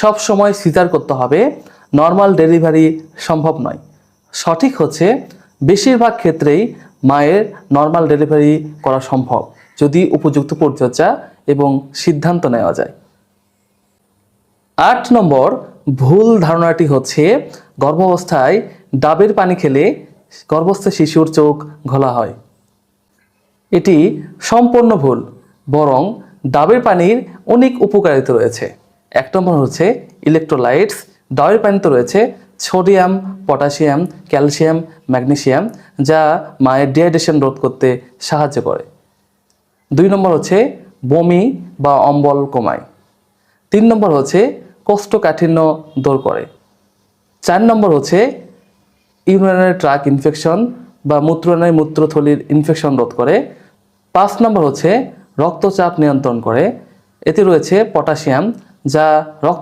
সব সময় সিজার করতে হবে। নর্মাল ডেলিভারি সম্ভব নয়। সঠিক হচ্ছে, বেশিরভাগ ক্ষেত্রেই মায়ের নর্মাল ডেলিভারি করা সম্ভব, যদি উপযুক্ত পরিচর্যা এবং সিদ্ধান্ত নেওয়া যায়। আট নম্বর, ভুল ধারণাটি হচ্ছে, গর্ভাবস্থায় ডাবের পানি খেলে গর্ভস্থ শিশুর চোখ ঘোলা হয়। এটি সম্পূর্ণ ভুল, বরং ডাবের পানির অনেক উপকারিতা রয়েছে। এক নম্বর হচ্ছে ইলেকট্রোলাইটস ডাবের পানিতে রয়েছে সোডিয়াম পটাশিয়াম ক্যালসিয়াম ম্যাগনেসিয়াম যা মায়ের ডিহাইড্রেশন রোধ করতে সাহায্য করে। দুই নম্বর হচ্ছে বমি বা অম্বল কমায়। তিন নম্বর হচ্ছে কোষ্ঠকাঠিন্য দূর করে। চার নম্বর হচ্ছে ইউরিনারি ট্রাক ইনফেকশন বা মূত্রনালী মূত্রথলির ইনফেকশন রোধ করে। পাঁচ নম্বর হচ্ছে রক্তচাপ নিয়ন্ত্রণ করে। এতে রয়েছে পটাশিয়াম যা রক্ত